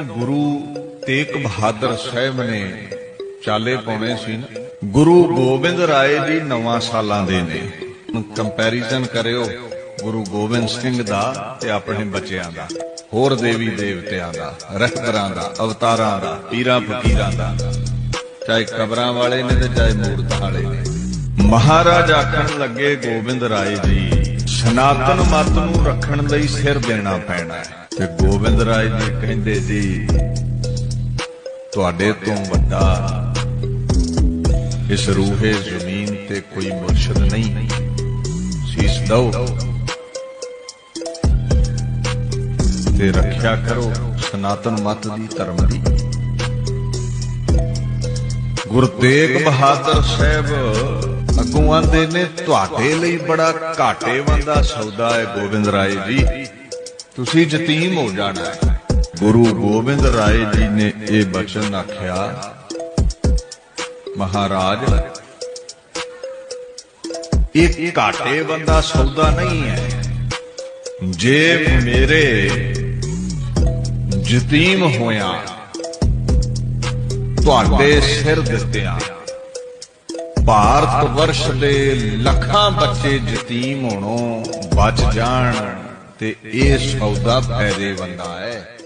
ਗੁਰੂ ਤੇਗ ਬਹਾਦਰ ਸਾਹਿਬ ਨੇ ਚਾਲੇ ਪਾਉਣੇ ਸੀ। ਨਾ ਗੁਰੂ ਗੋਬਿੰਦ ਰਾਏ ਜੀ ਨਵਾਂ ਸਾਲਾਂ ਦੇ ਨੇ। ਕੰਪੈਰੀਜ਼ਨ ਕਰਿਓ ਗੁਰੂ ਗੋਬਿੰਦ ਸਿੰਘ ਦਾ ਤੇ ਆਪਣੇ ਬੱਚਿਆਂ ਦਾ, ਹੋਰ ਦੇਵੀ ਦੇਵਤਿਆਂ ਦਾ ਰਹਿਬਰਾਂ ਦਾ, ਅਵਤਾਰਾਂ ਦਾ, ਪੀਰਾਂ ਫਕੀਰਾਂ ਦਾ। ਚਾਹੇ ਕਬਰਾਂ ਵਾਲੇ ਨੇ ਤੇ ਚਾਹੇ ਮੂਰਤਾਂ ਵਾਲੇ ਨੇ। ਮਹਾਰਾਜ ਆਖਣ ਲੱਗੇ ਗੋਬਿੰਦ ਰਾਏ ਜੀ, ਸਨਾਤਨ ਮਤ ਨੂੰ ਰੱਖਣ ਲਈ ਸਿਰ ਦੇਣਾ ਪੈਣਾ ਹੈ। ਤੇ ਗੋਬਿੰਦ ਰਾਏ ਜੀ ਕਹਿੰਦੇ ਜੀ, ਤੁਹਾਡੇ ਤੋਂ ਵੱਡਾ ਇਸ ਰੂਹੇ ਜ਼ਮੀਨ ਤੇ ਕੋਈ ਮੁਰਸ਼ਿਦ ਨਹੀਂ। ਸੀਸ ਦਓ ਤੇ ਰੱਖਿਆ ਕਰੋ ਸਨਾਤਨ ਮਤ ਦੀ ਧਰਮ ਦੀ। ਗੁਰੂ ਤੇਗ ਬਹਾਦਰ ਸਾਹਿਬ ਅੱਗੋਂ ਆਂਦੇ ਨੇ, ਤੁਹਾਡੇ ਲਈ ਬੜਾ ਘਾਟੇਵਾਂ ਦਾ ਸੌਦਾ ਹੈ ਗੋਬਿੰਦ ਰਾਏ ਜੀ। ਤੁਸੀਂ ਯਤੀਮ ਹੋ ਜਾਣਾ ਗੁਰੂ ਗੋਬਿੰਦ ਰਾਏ ਜੀ ਨੇ ਇਹ ਬਚਨ ਆਖਿਆ, ਮਹਾਰਾਜ ਇਹ ਘਾਟੇ ਬੰਦਾ ਸੌਦਾ ਨਹੀਂ ਹੈ। ਜੇ ਮੇਰੇ ਯਤੀਮ ਹੋਇਆ, ਤੁਹਾਡੇ ਸਿਰ ਦਿੱਤਿਆਂ, ਭਾਰਤ ਵਰਸ਼ ਦੇ ਲੱਖਾਂ ਬੱਚੇ ਯਤੀਮ ਹੋਣੋਂ ਬਚ ਜਾਣ। ਤੇ ਇਹ ਸੌਦਾ ਫਾਇਦੇਮੰਦ ਹੈ।